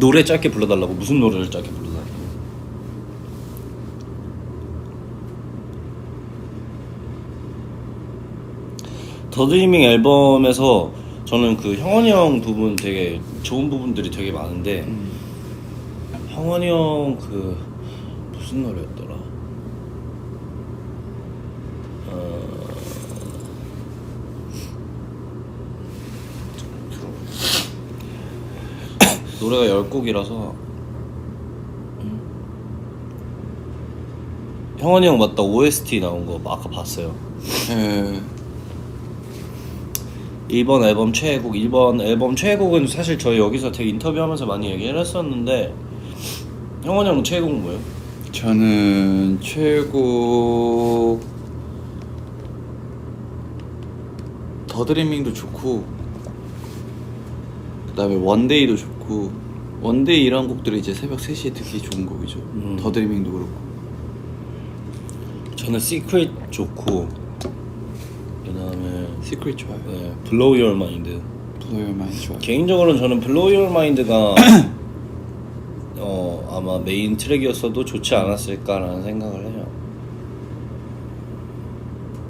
노래 짧게 불러달라고. 무슨 노래를 짧게 불러달라고. 더 드리밍 앨범에서 저는 그 형원이 형두분 되게 좋은 부분들이 되게 많은데 형원이 형 그 무슨 노래였더라 노래가 열 곡이라서 형원이 형 맞다 OST 나온 거 아까 봤어요. 예. 1번 앨범 최애곡 1번 앨범 최애곡은 사실 저희 여기서 되게 인터뷰하면서 많이 얘기를 했었는데 형원이 형 최애곡은 뭐예요? 저는 최고 더 드리밍도 좋고 그다음에 원데이도 좋고 원데이 이런 곡들이 이제 새벽 3시에 듣기 좋은 곡이죠. 음. 더 드리밍도 그렇고. 저는 시크릿 좋고 그다음에 시크릿 좋아요. 네, Blow Your Mind 블로요 많이 좋아요. 개인적으로는 저는 Blow Your Mind가 어 아마 메인 트랙이었어도 좋지 않았을까라는 생각을 해요.